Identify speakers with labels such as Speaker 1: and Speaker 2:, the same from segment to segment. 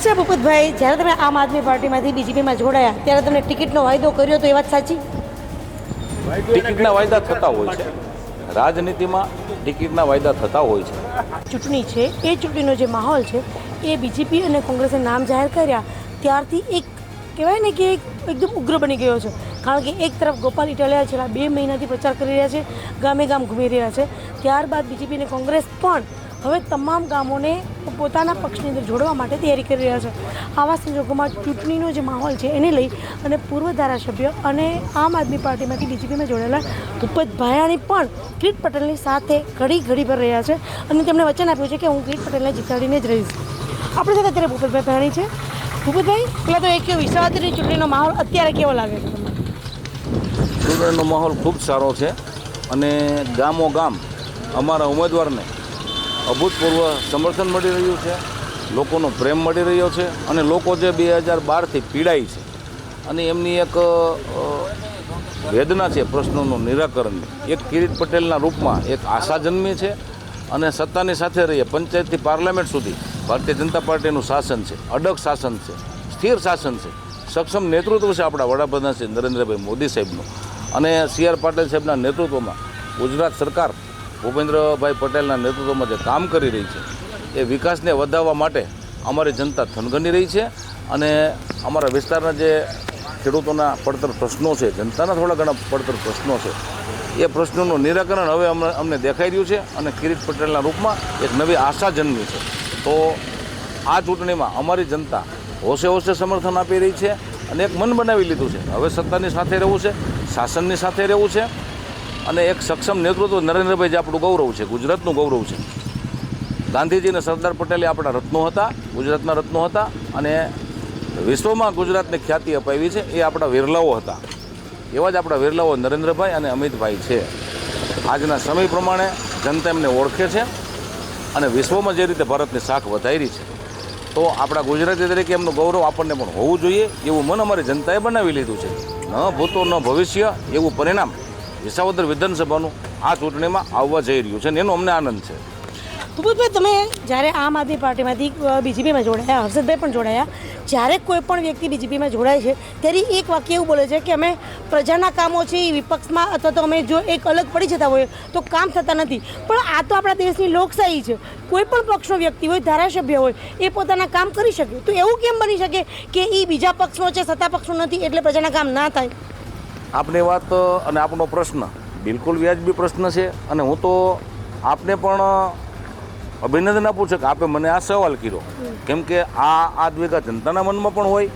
Speaker 1: અચ્છા ભૂપતભાઈ જ્યારે તમે આમ આદમી પાર્ટીમાંથી બીજેપીમાં જોડાયા ત્યારે તમને ટિકિટનો વાયદો કર્યો તો એ વાત સાચી?
Speaker 2: ટિકિટના વાયદા થતા હોય છે. રાજનીતિમાં ટિકિટના વાયદા થતા હોય છે.
Speaker 1: ચૂંટણી છે એ ચૂંટણીનો જે માહોલ છે એ બીજેપી અને કોંગ્રેસે નામ જાહેર કર્યા ત્યારથી એક કહેવાય ને કે એક એકદમ ઉગ્ર બની ગયો છે. કારણ કે એક તરફ ગોપાલ ઇટાલિયા છેલ્લા બે મહિનાથી પ્રચાર કરી રહ્યા છે ગામે ગામ ઘૂમી રહ્યા છે. ત્યારબાદ બીજેપી અને કોંગ્રેસ પણ હવે તમામ ગામોને પોતાના પક્ષની અંદર જોડવા માટે તૈયારી કરી રહ્યા છે. આવા સંજોગોમાં ચૂંટણીનો જે માહોલ છે એને લઈ અને પૂર્વ ધારાસભ્ય અને આમ આદમી પાર્ટીમાંથી બીજેપીમાં જોડાયેલા ભૂપત ભાયાણી પણ કિરીટ પટેલની સાથે ઘડી ઘડી પર રહ્યા છે અને તેમણે વચન આપ્યું છે કે હું કિરીટ પટેલને જીતાડીને જ રહીશ. આપણે સાથે અત્યારે ભૂપતભાઈ ભાયાણી છે. ભૂપતભાઈ, પહેલાં તો એક વિશ્વાસની ચૂંટણીનો માહોલ અત્યારે કેવો લાગે છે
Speaker 2: ચૂંટણીનો માહોલ ખૂબ સારો છે અને ગામો ગામ અમારા ઉમેદવારને અભૂતપૂર્વ સમર્થન મળી રહ્યું છે, લોકોનો પ્રેમ મળી રહ્યો છે અને લોકો જે બે હજાર બારથી પીડાય છે અને એમની એક વેદના છે પ્રશ્નોનું નિરાકરણની એક કિરીટ પટેલના રૂપમાં એક આશા જન્મી છે અને સત્તાની સાથે રહીએ. પંચાયતથી પાર્લામેન્ટ સુધી ભારતીય જનતા પાર્ટીનું શાસન છે, અડગ શાસન છે, સ્થિર શાસન છે. સક્ષમ નેતૃત્વ છે આપણા વડાપ્રધાન શ્રી નરેન્દ્રભાઈ મોદી સાહેબનું. અને સી આર પાટીલ સાહેબના નેતૃત્વમાં ગુજરાત સરકાર ભૂપેન્દ્રભાઈ પટેલના નેતૃત્વમાં જે કામ કરી રહી છે, એ વિકાસને વધારવા માટે અમારી જનતા થનગની રહી છે અને અમારા વિસ્તારના જે ખેડૂતોના પડતર પ્રશ્નો છે, જનતાના થોડા ઘણા પડતર પ્રશ્નો છે, એ પ્રશ્નોનું નિરાકરણ હવે અમને દેખાઈ રહ્યું છે અને કિરીટ પટેલના રૂપમાં એક નવી આશા જન્મી છે. તો આ ચૂંટણીમાં અમારી જનતા હોશે હોશે સમર્થન આપી રહી છે અને એક મન બનાવી લીધું છે. હવે સત્તાની સાથે રહેવું છે, શાસનની સાથે રહેવું છે અને એક સક્ષમ નેતૃત્વ નરેન્દ્રભાઈ જે આપણું ગૌરવ છે, ગુજરાતનું ગૌરવ છે. ગાંધીજી અને સરદાર પટેલે આપણા રત્નો હતા, ગુજરાતના રત્નો હતા અને વિશ્વમાં ગુજરાતને ખ્યાતિ અપાવી છે, એ આપણા વિરલાઓ હતા. એવા જ આપણા વિરલાઓ નરેન્દ્રભાઈ અને અમિતભાઈ છે. આજના સમય પ્રમાણે જનતા એમને ઓળખે છે અને વિશ્વમાં જે રીતે ભારતની શાખ વધારી છે, તો આપણા ગુજરાતી તરીકે એમનું ગૌરવ આપણને પણ હોવું જોઈએ એવું મન અમારી જનતાએ બનાવી લીધું છે. ન ભૂતો, ન ભવિષ્ય એવું પરિણામ વિસાવદર વિધાનસભાનું આ ચૂંટણીમાં આવવા જઈ રહ્યું છે અને એનો અમને આનંદ છે.
Speaker 1: ભૂપતભાઈ તમે જ્યારે આમ આદમી પાર્ટીમાંથી બીજેપીમાં જોડાયા, હર્ષદભાઈ પણ જોડાયા, જ્યારે કોઈ પણ વ્યક્તિ બીજેપીમાં જોડાય છે, ત્યારે એક વાક્ય એવું બોલે છે કે અમે પ્રજાના કામો છે, એ વિપક્ષમાં અથવા તો અમે જો એક અલગ પડી જતા હોઈએ તો કામ થતા નથી. પણ આ તો આપણા દેશની લોકશાહી છે. કોઈ પણ પક્ષનો વ્યક્તિ હોય, ધારાસભ્ય હોય, એ પોતાના કામ કરી શકે. તો એવું કેમ બની શકે કે એ બીજા પક્ષનો છે, સત્તા પક્ષનો નથી, એટલે પ્રજાના કામ ના થાય?
Speaker 2: આપની વાત અને આપનો પ્રશ્ન બિલકુલ વ્યાજબી પ્રશ્ન છે અને હું તો આપને પણ અભિનંદન આપું છું કે આપે મને આ સવાલ કર્યો. કેમ કે આ આ દ્વેગા જનતાના મનમાં પણ હોય.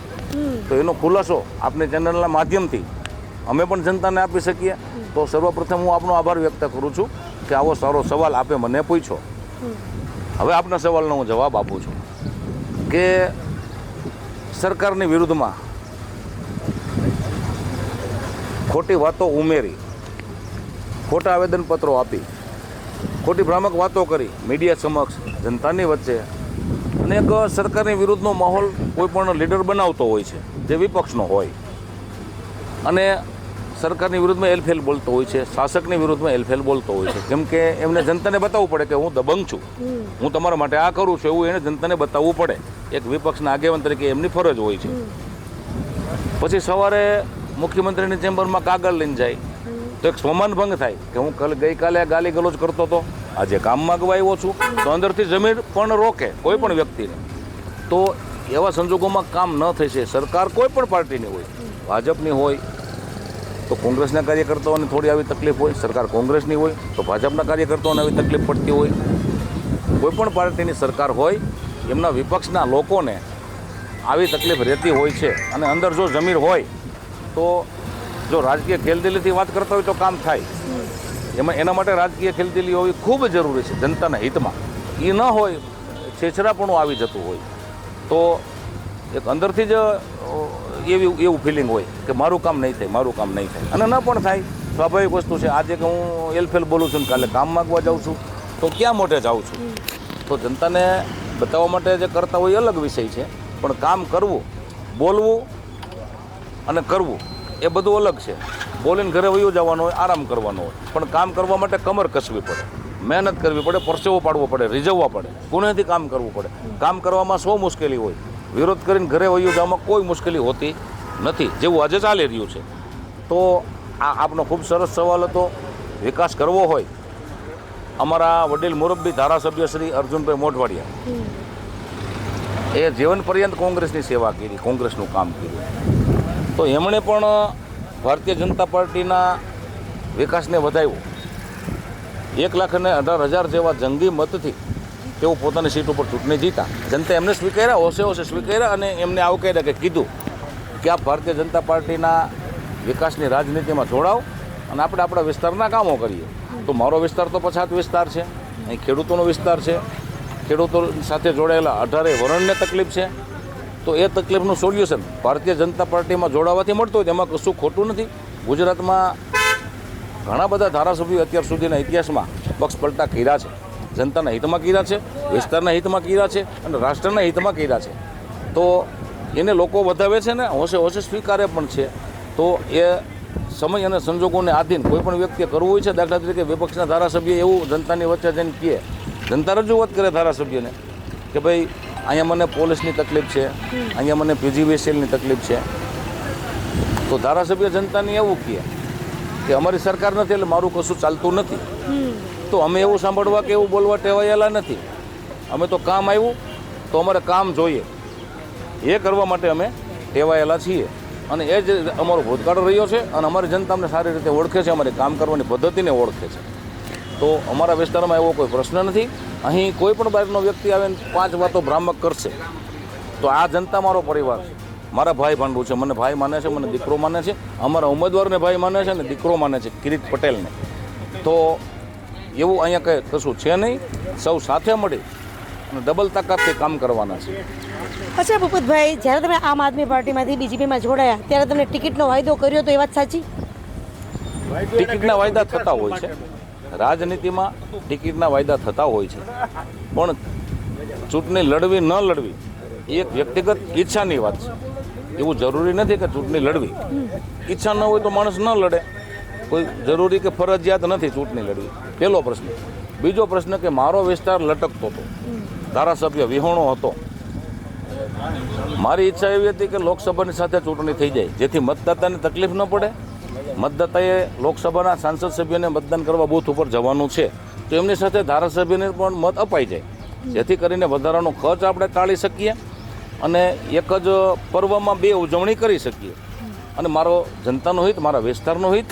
Speaker 2: તો એનો ખુલાસો આપની ચેનલના માધ્યમથી અમે પણ જનતાને આપી શકીએ. તો સર્વપ્રથમ હું આપનો આભાર વ્યક્ત કરું છું કે આવો સારો સવાલ આપે મને પૂછ્યો. હવે આપના સવાલનો હું જવાબ આપું છું કે સરકારની વિરુદ્ધમાં ખોટી વાતો ઉમેરી, ખોટા આવેદનપત્રો આપી, ખોટી ભ્રામક વાતો કરી, મીડિયા સમક્ષ, જનતાની વચ્ચે. અને એક સરકારની વિરુદ્ધનો માહોલ કોઈ પણ લીડર બનાવતો હોય છે, જે વિપક્ષનો હોય. અને સરકારની વિરુદ્ધમાં એલફેલ બોલતો હોય છે, શાસકની વિરુદ્ધમાં એલફેલ બોલતો હોય છે. કેમ કે એમને જનતાને બતાવવું પડે કે હું દબંગ છું. હું તમારા માટે આ કરું છું એવું એને જનતાને બતાવવું પડે. એક વિપક્ષના આગેવાન તરીકે એમની ફરજ હોય છે. પછી સવારે મુખ્યમંત્રીની ચેમ્બરમાં કાગળ લઈને જાય. તો એક સ્વમાન ભંગ થાય કે હું કલ ગઈકાલે ગાલી ગલોચ કરતો હતો. આજે કામમાં ગવાયો છું. તો અંદરથી જમીન પણ રોકે, કોઈ પણ વ્યક્તિને. તો એવા સંજોગોમાં કામ ન થઈ છે સરકાર કોઈ પણ પાર્ટીની હોય, ભાજપની હોય, તો કોંગ્રેસના કાર્યકર્તાઓને થોડી આવી તકલીફ હોય. સરકાર કોંગ્રેસની હોય, તો ભાજપના કાર્યકર્તાઓને આવી તકલીફ પડતી હોય. કોઈ પણ પાર્ટીની સરકાર હોય, એમના વિપક્ષના લોકોને આવી તકલીફ રહેતી હોય છે. અને અંદર જો જમીર હોય તો જો રાજકીય ખેલદિલીથી વાત કરતા હોય તો કામ થાય. એમાં એના માટે રાજકીય ખેલદિલી હોવી ખૂબ જરૂરી છે જનતાના હિતમાં. એ ન હોય છેછરાપણું આવી જતું હોય. તો એક અંદરથી જ એવી એવું ફિલિંગ હોય કે મારું કામ નહીં થાય મારું કામ નહીં થાય. અને ન પણ થાય. સ્વાભાવિક વસ્તુ છે આજે કે હું એલફેલ બોલું છું ને કાલે કામ માગવા જાઉં છું તો ક્યાં મોટે જાઉં છું? તો જનતાને બતાવવા માટે જે કરતા હોય એ અલગ વિષય છે. પણ કામ કરવું બોલવું અને કરવું એ બધું અલગ છે. બોલીને ઘરે વયો જવાનું હોય આરામ કરવાનો હોય. પણ કામ કરવા માટે કમર કસવી પડે. મહેનત કરવી પડે પરસેવો પાડવો પડે રીઝવવા પડે. કોનેથી કામ કરવું પડે. કામ કરવામાં સો મુશ્કેલી હોય. વિરોધ કરીને ઘરે વયો જવામાં કોઈ મુશ્કેલી હોતી નથી. જેવું આજે ચાલી રહ્યું છે. તો આ આપનો ખૂબ સરસ સવાલ હતો. વિકાસ કરવો હોય. અમારા વડીલ મુરબ્બી ધારાસભ્ય શ્રી અર્જુનભાઈ મોઢવાડિયા. એ જીવન પર્યંત કોંગ્રેસની સેવા કરી કોંગ્રેસનું કામ કર્યું. તો એમણે પણ ભારતીય જનતા પાર્ટીના વિકાસને વધાવ્યો. એક લાખ અને અઢાર હજાર જેવા જંગી મતથી તેઓ પોતાની સીટ ઉપર ચૂંટણી જીતા. જનતા એમને સ્વીકાર્યા હોશે હોશે સ્વીકાર્યા અને એમને આવકાર્યા કે કીધું કે આ ભારતીય જનતા પાર્ટીના વિકાસની રાજનીતિમાં જોડાઓ અને આપણે આપણા વિસ્તારના કામો કરીએ. તો મારો વિસ્તાર તો પછાત વિસ્તાર છે. અહીં ખેડૂતોનો વિસ્તાર છે. ખેડૂતો સાથે જોડાયેલા અઢારે વર્ણને તકલીફ છે. તો એ તકલીફનું સોલ્યુશન ભારતીય જનતા પાર્ટીમાં જોડાવાથી મળતું હોય તેમાં કશું ખોટું નથી. ગુજરાતમાં ઘણા બધા ધારાસભ્યો અત્યાર સુધીના ઇતિહાસમાં પક્ષ પલટા કર્યા છે. જનતાના હિતમાં કર્યા છે, વિસ્તારના હિતમાં કર્યા છે અને રાષ્ટ્રના હિતમાં કર્યા છે. તો એને લોકો વધાવે છે ને, હોશે હોશે સ્વીકારે પણ છે. તો એ સમય અને સંજોગોને આધીન કોઈ પણ વ્યક્તિએ કરવું હોય છે, દાખલા તરીકે વિપક્ષના ધારાસભ્ય એવું જનતાની વચ્ચે જઈને કહે. જનતા રજૂઆત કરે ધારાસભ્યને કે ભાઈ અહીંયા મને પોલીસની તકલીફ છે. અહીંયા મને પીજીવીસીએલની તકલીફ છે. તો ધારાસભ્ય જનતાને એવું કહે કે અમારી સરકાર નથી એટલે મારું કશું ચાલતું નથી. તો અમે એવું સાંભળવા કે એવું બોલવા ટેવાયેલા નથી. અમે તો કામ આવ્યું, તો અમારે કામ જોઈએ. એ કરવા માટે અમે ટેવાયેલા છીએ. અને એ જ અમારો ભૂતકાળ રહ્યો છે અને અમારી જનતા અમને સારી રીતે ઓળખે છે, અમારી કામ કરવાની પદ્ધતિને ઓળખે છે. તો અમારા વિસ્તારમાં એવો કોઈ પ્રશ્ન નથી. અહીં કોઈ પણ બાજુનો વ્યક્તિ આવે ને પાંચ વાતો ભ્રામક કરશે. તો આ જનતા મારો પરિવાર છે. મારા ભાઈ ભાંડુ છે. મને ભાઈ માને છે મને દીકરો માને છે. અમારા ઉમેદવારને ભાઈ માને છે અને દીકરો માને છે કિરીટ પટેલને. તો એવું અહીંયા કંઈ કશું છે નહીં. સૌ સાથે મળી અને ડબલ તાકાતથી કામ કરવાના છે.
Speaker 1: અચ્છા ભૂપતભાઈ જ્યારે તમે આમ આદમી પાર્ટીમાંથી બીજેપીમાં જોડાયા ત્યારે તમને ટિકિટનો વાયદો કર્યો તો એ વાત સાચી?
Speaker 2: ટિકિટના વાયદા થતા હોય છે. રાજનીતિમાં ટિકિટના વાયદા થતા હોય છે. પણ ચૂંટણી લડવી ન લડવી, એ એક વ્યક્તિગત ઈચ્છાની વાત છે. એવું જરૂરી નથી કે ચૂંટણી લડવી. ઈચ્છા ન હોય તો માણસ ન લડે. કોઈ જરૂરી કે ફરજિયાત નથી ચૂંટણી લડવી. પહેલો પ્રશ્ન. બીજો પ્રશ્ન કે મારો વિસ્તાર લટકતો હતો. ધારાસભ્ય વિહોણો હતો. મારી ઈચ્છા એવી હતી કે લોકસભાની સાથે ચૂંટણી થઈ જાય, જેથી મતદાતાને તકલીફ ન પડે. મતદાતાએ લોકસભાના સાંસદ સભ્યને મતદાન કરવા બૂથ ઉપર જવાનું છે. તો એમની સાથે ધારાસભ્યને પણ મત અપાઈ જાય. જેથી કરીને વધારાનો ખર્ચ આપણે ટાળી શકીએ અને એક જ પર્વમાં બે ઉજવણી કરી શકીએ. અને મારો જનતાનો હિત, મારા વિસ્તારનો હિત,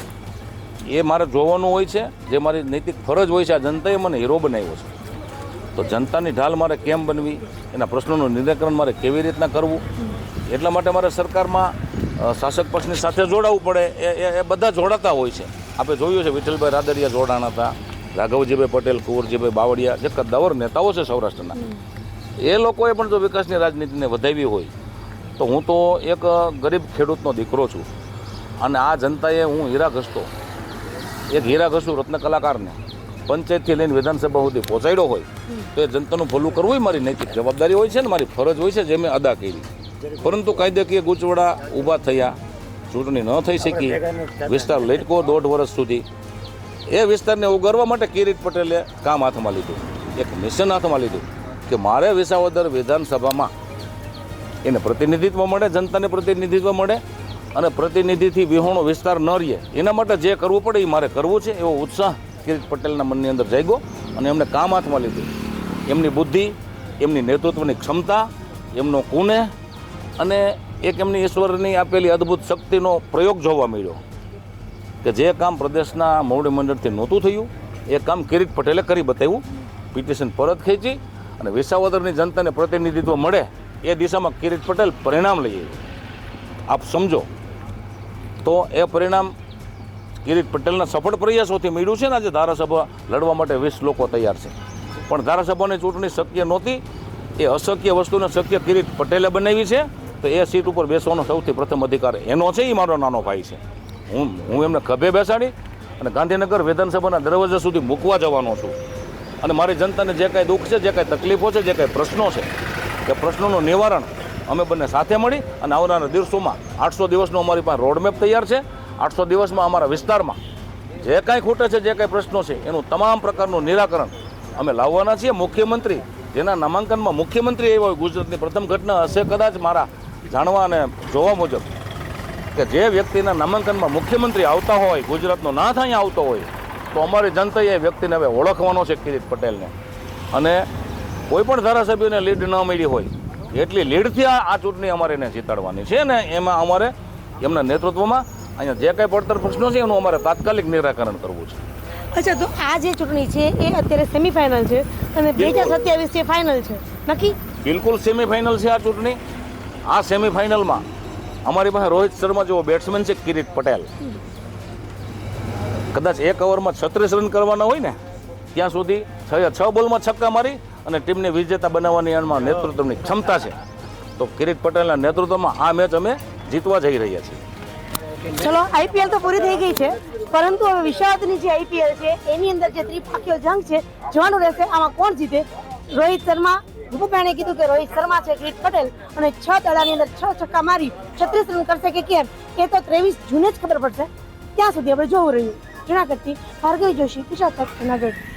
Speaker 2: એ મારે જોવાનું હોય છે. જે મારી નૈતિક ફરજ હોય છે, આ જનતાએ મને હીરો બનાવ્યો છે. તો જનતાની ઢાલ મારે કેમ બનવી? એના પ્રશ્નોનું નિરાકરણ મારે કેવી રીતના કરવું? એટલા માટે મારે સરકારમાં શાસક પક્ષની સાથે જોડાવવું પડે. એ એ- બધા જોડાતા હોય છે. આપણે જોયું છે વિઠ્ઠલભાઈ રાદરિયા જોડાણા હતા રાઘવજીભાઈ પટેલ કુંવરજીભાઈ બાવળિયા જે કદાવર નેતાઓ છે સૌરાષ્ટ્રના. એ લોકોએ પણ જો વિકાસની રાજનીતિને વધાવી હોય તો હું તો એક ગરીબ ખેડૂતનો દીકરો છું. અને આ જનતાએ હું હીરા ઘસતો એક હીરા ઘસું રત્ન કલાકારને પંચાયતથી લઈને વિધાનસભા સુધી પહોંચાડ્યો હોય તો એ જનતાનું ભલું કરવું મારી નૈતિક જવાબદારી હોય છે ને મારી ફરજ હોય છે જે મેં અદા કરી. પરંતુ કાયદાકીય ગૂંચવડા ઊભા થયા. ચૂંટણી ન થઈ શકી. વિસ્તાર લટકો દોઢ વર્ષ સુધી. એ વિસ્તારને ઉગારવા માટે કિરીટ પટેલે કામ હાથમાં લીધું. એક મિશન હાથમાં લીધું કે મારે વિસાવદર વિધાનસભામાં એને પ્રતિનિધિત્વ મળે જનતાને પ્રતિનિધિત્વ મળે અને પ્રતિનિધિથી વિહોણો વિસ્તાર ન રહે. એના માટે જે કરવું પડે એ મારે કરવું છે એવો ઉત્સાહ કિરીટ પટેલના મનની અંદર જાગ્યો અને એમને કામ હાથમાં લીધું. એમની બુદ્ધિ એમની નેતૃત્વની ક્ષમતા એમનો કુને અને એક એમની ઈશ્વરની આપેલી અદ્ભુત શક્તિનો પ્રયોગ જોવા મળ્યો કે જે કામ પ્રદેશના મોવડી મંડળથી નહોતું થયું, એ કામ કિરીટ પટેલે કરી બતાવ્યું. પિટિશન પરત ખેંચી અને વિસાવદરની જનતાને પ્રતિનિધિત્વ મળે એ દિશામાં કિરીટ પટેલ પરિણામ લઈ આપ સમજો. તો એ પરિણામ કિરીટ પટેલના સફળ પ્રયાસોથી મળ્યું છે ને આજે ધારાસભા લડવા માટે વીસ લોકો તૈયાર છે. પણ ધારાસભાની ચૂંટણી શક્ય નહોતી. એ અશક્ય વસ્તુને શક્ય કિરીટ પટેલે બનાવી છે. તો એ સીટ ઉપર બેસવાનો સૌથી પ્રથમ અધિકાર એનો છે એ મારો નાનો ભાઈ છે. હું હું એમને ખભે બેસાડી અને ગાંધીનગર વિધાનસભાના દરવાજા સુધી મૂકવા જવાનો છું. અને મારી જનતાને જે કાંઈ દુઃખ છે, જે કાંઈ તકલીફો છે, જે કાંઈ પ્રશ્નો છે, એ પ્રશ્નોનું નિવારણ અમે બંને સાથે મળી અને આવનારા દિવસોમાં આઠસો દિવસનો અમારી પાસે રોડમેપ તૈયાર છે. આઠસો દિવસમાં અમારા વિસ્તારમાં જે કાંઈ ખૂટે છે, જે કાંઈ પ્રશ્નો છે, એનું તમામ પ્રકારનું નિરાકરણ અમે લાવવાના છીએ. મુખ્યમંત્રી, જેના નામાંકનમાં મુખ્યમંત્રી એવો ગુજરાતની પ્રથમ ઘટના હશે, કદાચ મારા જાણવા અને જોવા મુજબ કે જે વ્યક્તિના નામાંકનમાં મુખ્યમંત્રી આવતા હોય ગુજરાતનો નાથ અહીંયા આવતો હોય તો અમારી જનતાએ એ વ્યક્તિને હવે ઓળખવાનો છે કિરીટ પટેલને. અને કોઈ પણ ધારાસભ્યોને લીડ ન મળી હોય એટલી લીડથી આ આ ચૂંટણી અમારે એને જીતાડવાની છે ને એમાં અમારે એમના નેતૃત્વમાં અહીંયા જે કાંઈ પડતર પ્રશ્નો છે એનું અમારે તાત્કાલિક નિરાકરણ કરવું છે.
Speaker 1: અચ્છા તો આ જે ચૂંટણી છે એ અત્યારે સેમિફાઇનલ છે અને બે હજાર સત્યાવીસ છે ફાઇનલ છે. નક્કી
Speaker 2: બિલકુલ સેમિફાઇનલ છે આ ચૂંટણી. આ સેમિફાઇનલમાં અમારી પાસે રોહિત શર્મા જેવો બેટ્સમેન છે કિરીટ પટેલ. કદાચ એક ઓવરમાં છત્રીસ રન કરવાના હોય ને, ત્યાં સુધી છ છ બોલમાં છક્કા મારી અને ટીમને વિજેતા બનાવવાની એમાં નેતૃત્વની ક્ષમતા છે. તો કિરીટ પટેલના નેતૃત્વમાં આ મેચ અમે જીતવા જઈ રહ્યા છીએ.
Speaker 1: ચલો આઈપીએલ તો પૂરી થઈ ગઈ છે, પરંતુ હવે વિશ્વાસની જે આઈપીએલ છે, એની અંદર જે ત્રિપાખીય જંગ છે, જોવાનું રહેશે આમાં કોણ જીતે. રોહિત શર્મા રૂપભાઈને કીધું કે રોહિત શર્મા છે કિરીટ પટેલ અને છ દડાની અંદર છ છક્કા મારી છત્રીસ રન કરશે કે કેમ? એ તો ત્રેવીસ જૂને જ ખબર પડશે. ત્યાં સુધી આપણે જોવું રહ્યું. જુનાગઢથી ભાર્ગવી જોશી ગુજરાત તક જુનાગઢ.